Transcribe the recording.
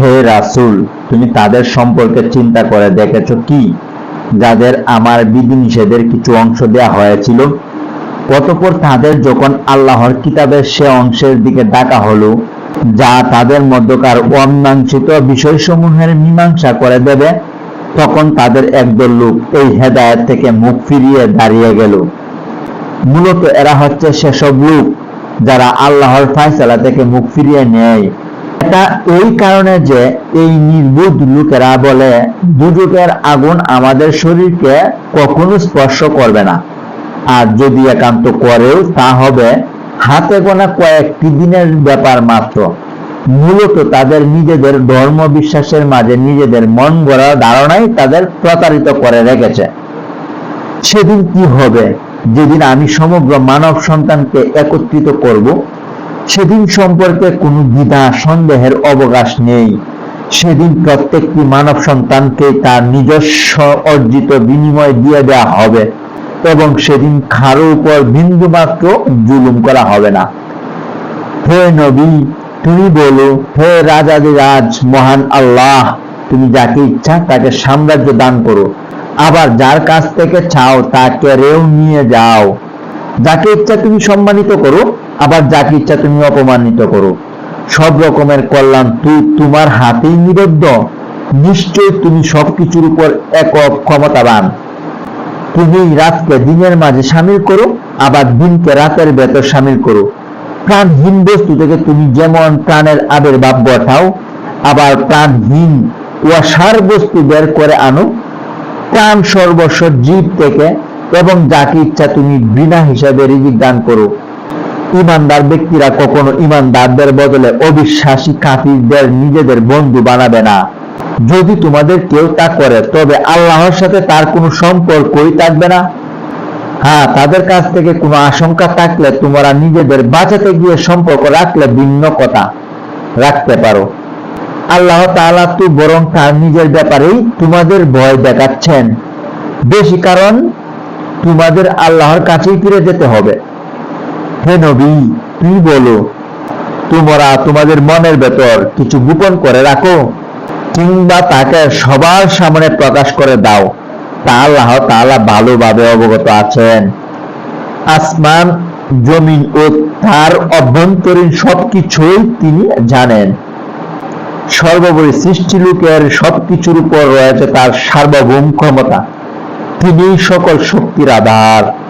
হে রাসূল, তুমি তাদের সম্পর্কে চিন্তা করে দেখেছ কি? যাদের আমার বিধিনিষেধের কিছু অংশ দেয়া হয়েছিল। অতঃপর তাদের যখন আল্লাহর কিতাবের সে অংশের দিকে ডাকা হলো, যা তাদের মধ্যকার অমীমাংসিত বিষয়সমূহের মীমাংসা করে দেবে, তখন তাদের একদল লোক এই হেদায়েত থেকে মুখ ফিরিয়ে দাঁড়িয়ে গেল। মূলত এরা হচ্ছে সেসব লোক যারা আল্লাহর ফায়সালা থেকে মুখ ফিরিয়ে নেয়। এটা এই কারণে যে এই নির্বুধ লোকেরা বলে দুজকের আগুন আমাদের শরীরকে কখনো স্পর্শ করবে না। আর যদি একান্ত করেও, তা হবে হাতে গোনা কয়েকটি দিনের ব্যাপার মাত্র। মূলত তাদের নিজেদের ধর্ম বিশ্বাসের মাঝে নিজেদের মন গড়া ধারণাই তাদের প্রতারিত করে রেখেছে। সেদিন কি হবে? যেদিন আমি সমগ্র মানব সন্তানকে একত্রিত করব সেদিন সম্পর্কে কোনো দ্বিধা, সন্দেহের অবকাশ নেই। সেদিন প্রত্যেকটি মানব সন্তানকে তার নিজস্ব অর্জিত বিনিময় দিয়ে দেওয়া হবে এবং সেদিন কারও উপর বিন্দুমাত্র জুলুম করা হবে না। হে নবী, তুমি বলো, হে রাজাদিরাজ, মহান আল্লাহ, তুমি যাকে ইচ্ছা তাকে সাম্রাজ্য দান করো। আবার যার কাছ থেকে চাও তা কেড়েও নিয়ে যাও। যাকে ইচ্ছা তুমি সম্মানিত করো আবার যাকে ইচ্ছা তুমি অপমানিত করো। সব রকমের কল্যাণ তুই তোমার হাতেই নিবদ্ধ। নিশ্চয় তুমি সবকিছুর উপর একক ক্ষমতাবান। তুমি রাতকে দিনের মাঝে সামিল করো, আবার দিনকে রাতের ভেতর সামিল করো। প্রাণহীন বস্তু থেকে তুমি যেমন প্রাণের আবির্ভাব ঘটাও আবার প্রাণহীন ওয়াসার বস্তু বের করে আনো। প্রাণ সর্বস্ব জীব থেকে, এবং যাকে ইচ্ছা তুমি বিনা হিসাবে রিজিক দান করো। ইমানদার ব্যক্তিরা কখনো ইমানদারদের বদলে অবিশ্বাসী কাফিরদের নিজেদের বন্ধু বানাবে না। যদি তোমাদের কেউ তা করে, তবে আল্লাহর সাথে তার কোনো সম্পর্কই থাকবে না। হ্যাঁ তাদের কাছ থেকে কোনো আশঙ্কা থাকলে তোমরা নিজেদের বাঁচাতে গিয়ে সম্পর্ক রাখলে ভিন্ন কথা। রাখতে পারো। আল্লাহ তাআলা তো বরং তার নিজের ব্যাপারেই তোমাদের ভয় দেখাচ্ছেন। বেশি কারণ তোমাদের আল্লাহর কাছেই ফিরে যেতে হবে। হে নবী, তুমি বলো, তোমরা তোমাদের মনের ভেতর কিছু গোপন করে রাখো, কিংবা তাকে সবার সামনে প্রকাশ করে দাও। তা আল্লাহ তাআলা ভালোভাবে অবগত আছেন। আসমান, জমিন ও তার অভ্যন্তরীণ সবকিছুই তিনি জানেন। সর্বোপরি সৃষ্টি লোকের সবকিছুর উপর রয়েছে তার সার্বভৌম ক্ষমতা। তিনি সকল শক্তির আধার।